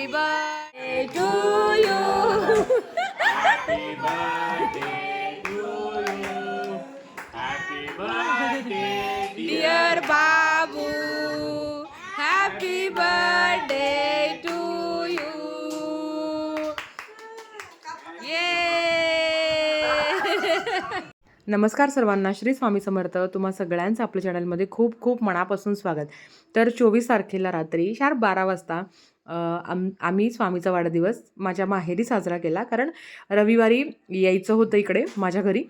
Happy birthday to you Happy birthday to you. Happy birthday, dear Babu happy birthday to you ये नमस्कार सर्वांना श्री स्वामी समर्थ. तुम्हा सगळ्यांचं आपल्या चॅनलमध्ये खूप खूप मनापासून स्वागत. तर चोवीस तारखेला रात्री शार्प बारा वाजता आम आम्ही स्वामीचा वाढदिवस माझ्या माहेरी साजरा केला. कारण रविवारी यायचं होतं इकडे माझ्या घरी.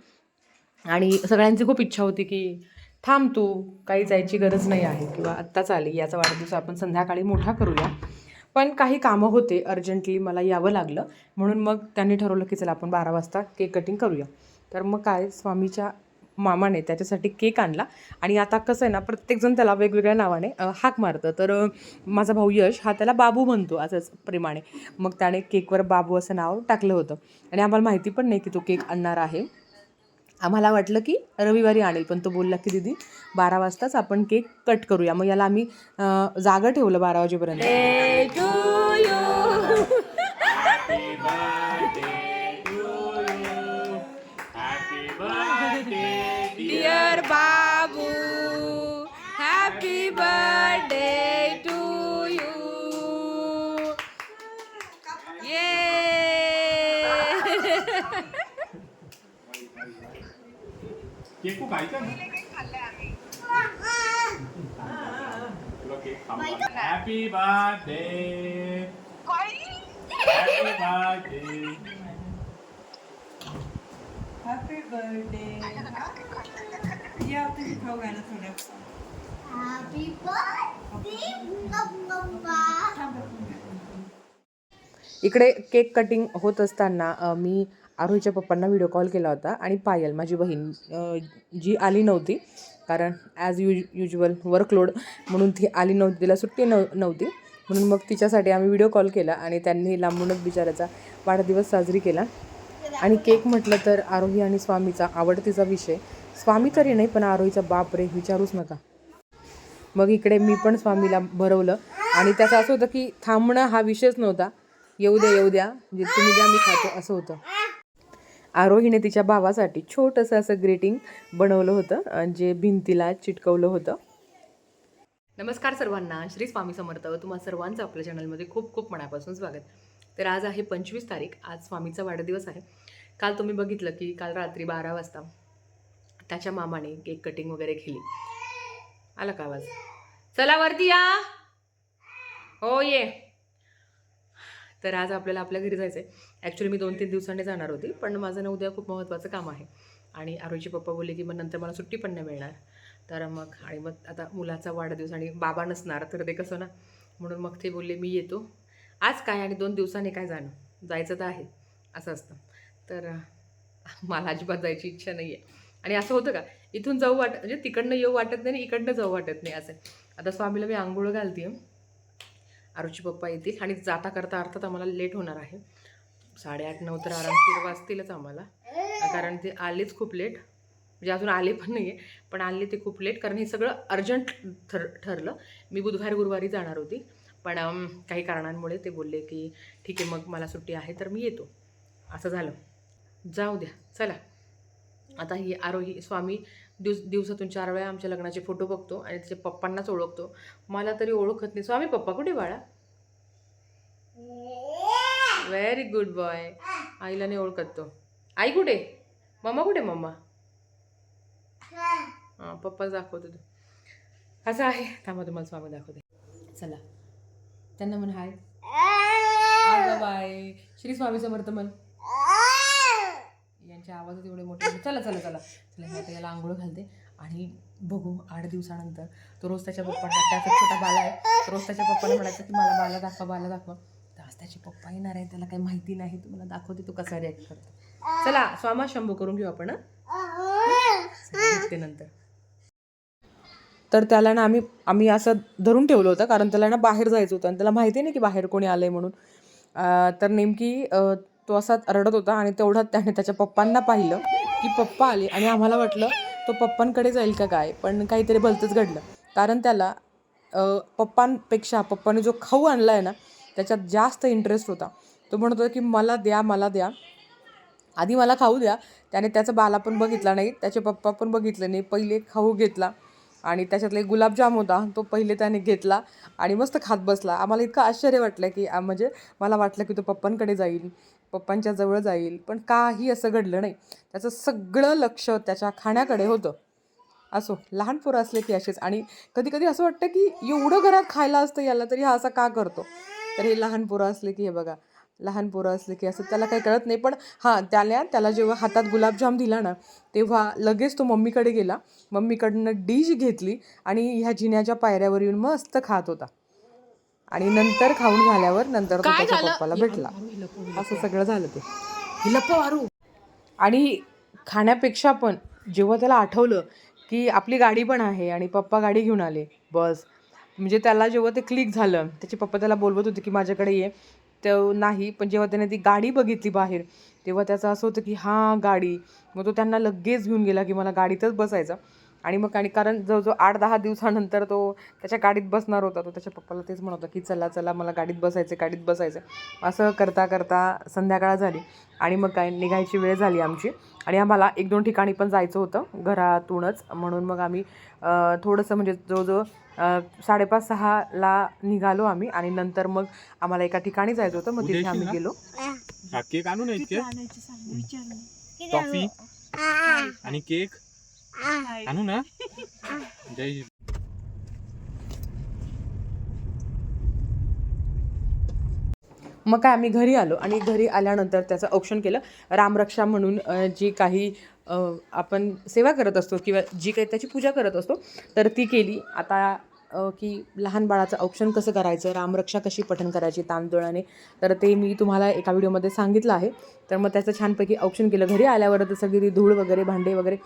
आणि सगळ्यांची खूप इच्छा होती की थांब तू काही जायची गरज नाही आहे किंवा आत्ताच आली याचा वाढदिवस आपण संध्याकाळी मोठा करूया. पण काही कामं होते अर्जंटली मला यावं लागलं. म्हणून मग त्यांनी ठरवलं की चला आपण बारा वाजता केक कटिंग करूया. तर मग काय स्वामीच्या मामाने त्याच्यासाठी केक आणला. आणि आता कसं आहे ना प्रत्येकजण त्याला वेगवेगळ्या नावाने हाक मारतं. तर माझा भाऊ यश हा त्याला बाबू म्हणतो असंच प्रेमाने. मग त्याने केकवर बाबू असं नाव टाकलं होतं. आणि आम्हाला माहिती पण नाही की तो केक आणणार आहे. आम्हाला वाटलं की रविवारी आणेल पण तो बोलला की दीदी बारा वाजताच आपण केक कट करूया. मग याला आम्ही जागा ठेवलं बारा वाजेपर्यंत. केक तू खायचा ना? Happy birthday happy birthday happy birthday या तुम्ही खाऊ घाला थोड्या Happy birthday, Mama. इकडे केक कटिंग होत असताना मी आरोहीच्या पप्पांना व्हिडिओ कॉल केला होता आणि पायल माझी बहीण जी आली नव्हती कारण ॲज युज युजल वर्कलोड म्हणून ती आली नव्हती तिला सुट्टी नव नव्हती. म्हणून मग तिच्यासाठी आम्ही व्हिडिओ कॉल केला आणि त्यांनी लांबूनच बिचाराचा वाढदिवस साजरी केला. आणि केक म्हटलं तर आरोही आणि स्वामीचा आवडतीचा विषय. स्वामी तरी नाही पण आरोहीचा बाप रे विचारूच नका. मग इकडे मी पण स्वामीला भरवलं. आणि त्याचं असं होतं की थांबणं हा विषयच नव्हता. येऊ द्या येऊ द्या जे तुम्ही द्या मी खातो असं होतं. आरोहीने तिच्या भावासाठी छोटंसं असं ग्रीटिंग बनवलं होतं जे भिंतीला चिटकवलं होतं. नमस्कार सर्वांना श्री स्वामी समर्थ. तुम्हा सर्वांचं आपल्या चॅनलमध्ये खूप खूप मनापासून स्वागत. तर आज आहे पंचवीस तारीख आज स्वामीचा वाढदिवस आहे. काल तुम्ही बघितलं की काल रात्री बारा वाजता त्याच्या मामाने केक कटिंग वगैरे केली. आला का आवाज? चला वरती या. हो ये. तर आज आपल्याला आपल्या घरी जायचं आहे ॲक्च्युली मी दोन तीन दिवसांनी जाणार होती पण माझं ना उद्या खूप महत्त्वाचं काम आहे. आणि आरोजी पप्पा बोलले की मग नंतर मला सुट्टी पण नाही मिळणार. तर मग आणि मग आता मुलाचा वाढदिवस आणि बाबा नसणार तर ते कसं ना म्हणून मग ते बोलले मी येतो. आज काय आणि दोन दिवसांनी काय जाणं? जायचं तर आहे असं असतं. तर मला अजिबात जायची इच्छा नाही आहे आणि असं होतं का इथून जाऊ वाटत म्हणजे तिकडनं येऊ वाटत नाही आणि इकडनं जाऊ वाटत नाही असं आता स्वामीला मी आंघोळ घालते आरुची पप्पा येतील. आणि जाता करता अर्थात आम्हाला लेट होणार आहे. साडेआठ नऊ तर आरामशीर वाजतीलच आम्हाला. कारण ते आलेच खूप लेट म्हणजे अजून आले पण नाही आहे पण आले ते खूप लेट कारण हे सगळं अर्जंट ठर ठरलं. मी बुधवार गुरुवारी जाणार होती. पण काही कारणांमुळे ते बोलले की ठीक आहे मग मला सुट्टी आहे तर मी येतो. असं झालं. जाऊ द्या. चला. आता ही आरोही स्वामी दिवस दिवसातून चार वेळा आमच्या लग्नाचे फोटो बघतो आणि त्याच्या पप्पांनाच ओळखतो. मला तरी ओळखत नाही. स्वामी पप्पा कुठे बाळा? व्हेरी गुड बॉय आईला नाही ओळखत तो. आई कुठे? मम्मा कुठे मम्मा? हां पप्पा दाखवतो तू. असं आहे. थांबा तुम्हाला स्वामी दाखवते. चला. त्यांना म्हण हाय. बाय श्री स्वामी समर्थ म्हण. यांच्या आवाजात एवढे मोठे चला चला चला. चला मी आता याला आंघोळ घालते आणि बघू आठ दिवसानंतर. तो रोज त्याच्या पप्पांना त्याचा छोटा बाला आहे. रोज त्याच्या पप्पाला म्हणायचं की मला बाला दाखवा बाला दाखवा. तर आज त्याचे पप्पा येणार आहे त्याला काही माहिती नाही. तुम्हाला दाखवते तो कसा रिॲक्ट करतो. चला स्वामा शंभू करून घेऊ आपण नंतर. तर त्याला ना आम्ही आम्ही असं धरून ठेवलं होतं कारण त्याला ना बाहेर जायचं होतं आणि त्याला माहिती नाही की बाहेर कोणी आलं आहे म्हणून तर नेमकी तो असा रडत होता आणि तेवढ्यात त्याने त्याच्या पप्पांना पाहिलं की पप्पा आले आणि आम्हाला वाटलं तो पप्पांकडे जाईल का काय पण काहीतरी भलतंच घडलं. कारण त्याला पप्पांपेक्षा पप्पाने जो खाऊ आणला आहे ना त्याच्यात जास्त इंटरेस्ट होता. तो म्हणत होता की मला द्या मला द्या. आधी मला खाऊ द्या. त्याने त्याचा बाला पण बघितला नाही त्याचे पप्पा पण बघितले नाही. पहिले खाऊ घेतला आणि त्याच्यातला एक गुलाबजाम होता तो पहिले त्याने घेतला आणि मस्त खात बसला. आम्हाला इतकं आश्चर्य वाटलं की म्हणजे मला वाटलं की तो पप्पांकडे जाईल. पप्पांच्या जवळ जाईल. पण काही असं घडलं नाही. त्याचं सगळं लक्ष त्याच्या खाण्याकडे होतं. असो लहान पोरं असले की असेच. आणि कधी कधी असं वाटतं की एवढं घरात खायला असतं याला तरी हा असा का करतो? तर हे लहान पोरं असले की हे बघा. लहान पोरं असले की असं त्याला काही कळत नाही. पण हां त्याला त्याला जेव्हा हातात गुलाबजाम दिला ना तेव्हा लगेच तो मम्मीकडे गेला. मम्मीकडनं डिश घेतली आणि ह्या जिन्याच्या पायऱ्यावर येऊन मस्त खात होता. आणि नंतर खाऊन झाल्यावर नंतर तो त्याच्या पप्पाला भेटला. असं सगळं झालं ते. आणि खाण्यापेक्षा पण जेव्हा त्याला आठवलं की आपली गाडी पण आहे आणि पप्पा गाडी घेऊन आले बस. म्हणजे त्याला जेव्हा ते क्लिक झालं त्याचे पप्पा त्याला बोलवत होते की माझ्याकडे ये. तर नाही पण जेव्हा त्याने ती गाडी बघितली बाहेर तेव्हा त्याचं असं होतं की हां गाडी. मग तो त्यांना लगेच घेऊन गेला की मला गाडीतच बसायचं. आणि मग आणि कारण जवळजवळ आठ दहा दिवसानंतर तो त्याच्या गाडीत बसणार होता. तो त्याच्या पप्पाला तेच म्हणत होता की चला चला मला गाडीत बसायचं गाडीत बसायचं असं करता करता संध्याकाळ झाली आणि मग काय निघायची वेळ झाली आमची. आणि आम्हाला एक दोन ठिकाणी पण जायचं होतं घरातूनच. म्हणून मग आम्ही थोडंसं म्हणजे जवळजवळ अं, साडेपाच सहाला निघालो आम्ही आणि नंतर मग आम्हाला एका ठिकाणी जायचं होतं. मग तिथे आम्ही? गेलो. केक आणू ना इतके? आणायचे सांग. विचारलं टॉफी? आणि केक? आणू ना? जय मग काय आम्ही घरी आलो आणि घरी आल्यानंतर त्याचं औक्षण केलं. रामरक्षा म्हणून जी काही अ, आपण सेवा करत असतो किंवा जी काही त्याची पूजा करत असतो तर ती केली. आता की लहान बाळाचं औक्षण कसं करायचं रामरक्षा कशी पठण करायची तांदुळाने तर ते मी तुम्हाला एका व्हिडिओमध्ये सांगितलं आहे. तर मग त्याचं छानपैकी औक्षण केलं. घरी आल्यावर तर सगळी ती धूळ वगैरे भांडे वगैरे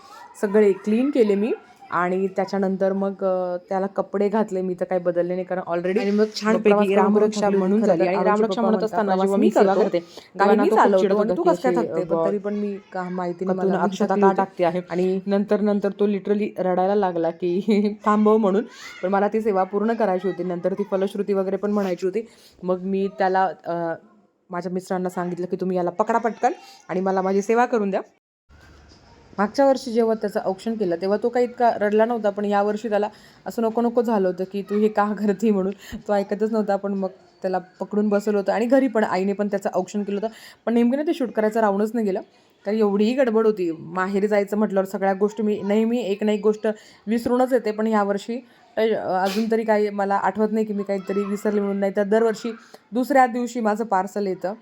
सगळे क्लीन केले मी. आणि त्याच्यानंतर मग त्याला कपडे घातले मी तर काही बदलले नाही कारण ऑलरेडी आणि मग छानपैकी रामरक्षा म्हणून झाली. आणि रामरक्षा म्हणत असताना जेव्हा मी चालवते करते तू कसं थकते? तरी पण मी का माहिती मला अक्षता का टाकते आहे. आणि नंतर नंतर तो लिटरली रडायला लागला की थांबव म्हणून. पण मला ती सेवा पूर्ण करायची होती. नंतर ती फलश्रुती वगैरे पण म्हणायची होती. मग मी त्याला माझ्या मिस्टरांना सांगितलं की तुम्ही याला पकडा पटकन आणि मला माझी सेवा करून द्या. मागच्या वर्षी जेव्हा त्याचं औक्षण केलं तेव्हा तो काही इतका रडला नव्हता पण यावर्षी त्याला असं नको नको झालं होतं की तू हे का करते म्हणून. तो ऐकतच नव्हता पण मग त्याला पकडून बसवलं होतं. आणि घरी पण आईने पण त्याचं औक्षण केलं होतं. पण नेमकं ना ते शूट करायचं राहूनच नाही गेलं. कारण एवढीही गडबड होती. माहेरी जायचं म्हटल्यावर सगळ्या गोष्टी मी नेहमी एक ना एक गोष्ट विसरूनच येते. पण यावर्षी अजून तरी काही मला आठवत नाही की मी काहीतरी विसरले म्हणून. नाही तर दरवर्षी दुसऱ्या दिवशी माझं पार्सल येतं.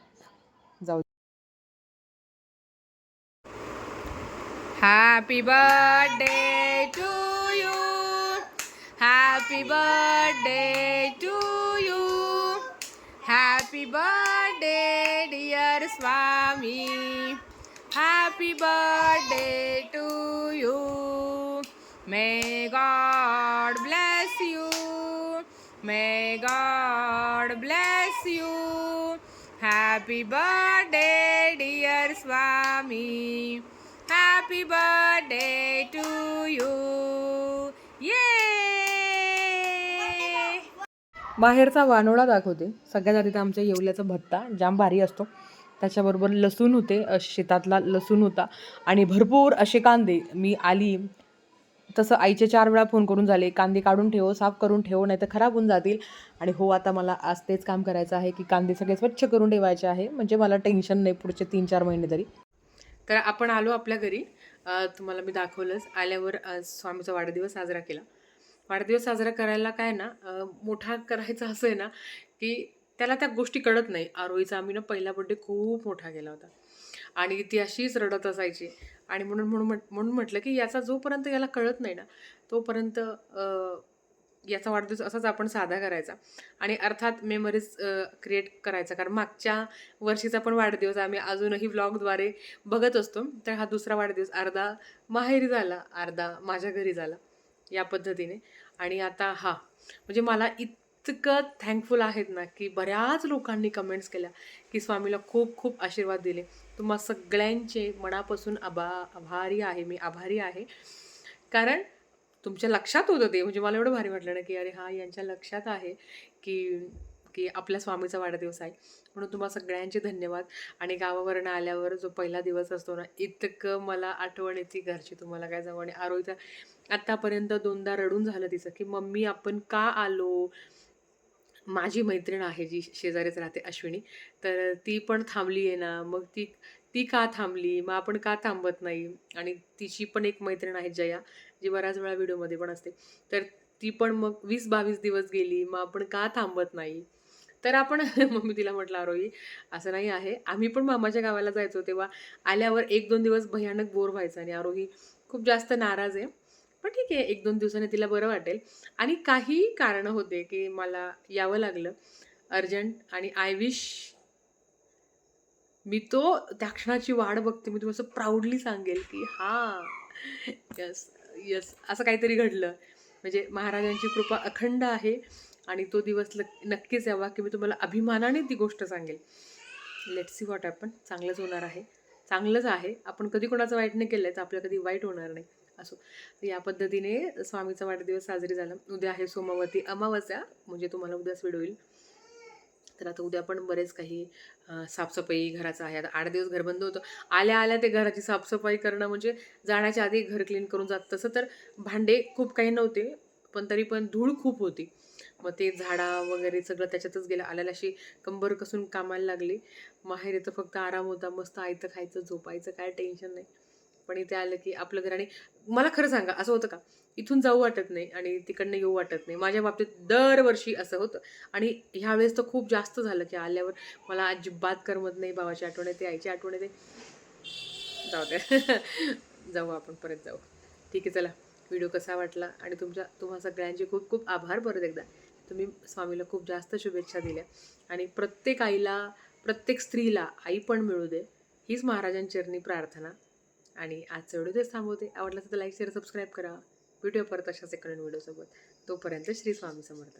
Happy birthday to you. Happy birthday to you. Happy birthday, dear Swami. Happy birthday to you. May God bless you. May God bless you. Happy birthday, dear Swami. Happy birthday to you. Yay! बाहेरचा वानोळा दाखवते. सगळ्यात आधी तर आमच्या येवल्याचा भत्ता जाम भारी असतो. त्याच्याबरोबर लसूण होते शेतातला लसूण होता. आणि भरपूर असे कांदे. मी आली तसं आईचे चार वेळा फोन करून झाले कांदे काढून ठेव साफ करून ठेव नाही तर खराब होऊन जातील. आणि हो आता मला आज तेच काम करायचं आहे की कांदे सगळे स्वच्छ करून ठेवायचे आहे. म्हणजे मला टेन्शन नाही पुढचे तीन चार महिने तरी. तर आपण आलो आपल्या घरी. तुम्हाला मी दाखवलंच. आल्यावर स्वामीचा वाढदिवस साजरा केला. वाढदिवस साजरा करायला काय ना मोठा करायचा असं आहे ना की त्याला त्या गोष्टी कळत नाही. आरोहीचा आम्ही ना पहिला बड्डे खूप मोठा केला होता. आणि ती अशीच रडत असायची. आणि म्हणून म्हणून म्हट- म्हणून म्हटलं की याचा जोपर्यंत याला कळत नाही ना तोपर्यंत याचा वाढदिवस असाच आपण साधा करायचा. आणि अर्थात मेमरीज क्रिएट करायचा. कारण मागच्या वर्षीचा पण वाढदिवस आम्ही अजूनही व्लॉगद्वारे बघत असतो. तर हा दुसरा वाढदिवस अर्धा माहेरी झाला अर्धा माझ्या घरी झाला या पद्धतीने. आणि आता हा म्हणजे मला इतकं थँकफुल आहेत ना की बऱ्याच लोकांनी कमेंट्स केल्या की स्वामीला खूप खूप आशीर्वाद दिले. तुम्हा सगळ्यांचे मनापासून आभा आभारी आहे मी आभारी आहे. कारण तुमच्या लक्षात होतं ते? म्हणजे मला एवढं भारी वाटलं ना की अरे हा यांच्या लक्षात आहे की की आपल्या स्वामीचा वाढदिवस आहे. म्हणून तुम्हाला सगळ्यांचे धन्यवाद. आणि गावावरनं आल्यावर जो पहिला दिवस असतो ना इतकं मला आठवण येते घरची तुम्हाला काय जाऊ आणि आरोहीचा आत्तापर्यंत दोनदा रडून झालं तिचं की मम्मी आपण का आलो? माझी मैत्रीण आहे जी शेजारीच राहते अश्विनी. तर ती पण थांबली आहे ना. मग ती ती का थांबली? मग आपण का थांबत नाही? आणि तिची पण एक मैत्रीण आहे जया जी बऱ्याच वेळा व्हिडिओमध्ये पण असते. तर ती पण मग वीस बावीस दिवस गेली मग आपण का थांबत नाही? तर आपण मग मी तिला म्हटलं आरोही असं नाही आहे. आम्ही पण मामाच्या गावाला जायचो तेव्हा. आल्यावर एक दोन दिवस भयानक बोर व्हायचं आणि आरोही खूप जास्त नाराज आहे. पण ठीक आहे एक दोन दिवसाने तिला बरं वाटेल. आणि काही कारणं होते की मला यावं लागलं. अर्जंट आणि आय विश मी तो त्या क्षणाची वाढ बघते. मी तुम्हाला असं प्राऊडली सांगेल की हां यस यस असं काहीतरी घडलं. म्हणजे महाराजांची कृपा अखंड आहे आणि तो दिवस लक- नक्कीच यावा की मी तुम्हाला अभिमानाने ती गोष्ट सांगेल. लेट सी वॉट आपण चांगलंच होणार आहे. चांगलंच आहे. आपण कधी कोणाचं वाईट नाही केलं आहे तर आपल्या कधी वाईट होणार नाही. असो. तर या पद्धतीने स्वामीचा वाढदिवस साजरी झाला. उद्या आहे सोमवती अमावस्या. म्हणजे तुम्हाला उद्याच व्हिडिओ येईल तर आता उद्या पण बरेच काही साफसफाई घराचं आहे. आता आठ दिवस घर बंद होतं. आल्या आल्या ते घराची साफसफाई करणं म्हणजे जाण्याच्या आधी घर क्लीन करून जात. तसं तर भांडे खूप काही नव्हते पण तरी पण धूळ खूप होती. मग ते झाडा वगैरे सगळं त्याच्यातच गेलं. आल्याला अशी कंबर कसून कामाला लागली. माहेर येतं फक्त आराम होता. मस्त आयतं खायचं झोपायचं काय टेन्शन नाही. पण इथे आलं की आपलं घर आणि मला खरं सांगा असं होतं का? इथून जाऊ वाटत नाही आणि तिकडनं येऊ वाटत नाही. माझ्या बाबतीत दरवर्षी असं होतं. आणि ह्यावेळेस तर खूप जास्त झालं की आल्यावर मला अजिबात करमत नाही भावाची आठवण येते आईची आठवण येते. जाऊ द्या जाऊ आपण परत जाऊ. ठीक आहे चला. व्हिडिओ कसा वाटला आणि तुमच्या तुम्हा सगळ्यांचे खूप खूप आभार परत एकदा. तुम्ही स्वामीला खूप जास्त शुभेच्छा दिल्या. आणि प्रत्येक आईला प्रत्येक स्त्रीला आई पण मिळू दे. हीच महाराजांचरणी प्रार्थना. आणि आजचा व्हिडिओ तेच थांबवते आवडला तर लाईक शेअर सबस्क्राईब करा. भेटूया परत अशाच सेकंड व्हिडिओसोबत. तोपर्यंत श्री स्वामी समर्थ.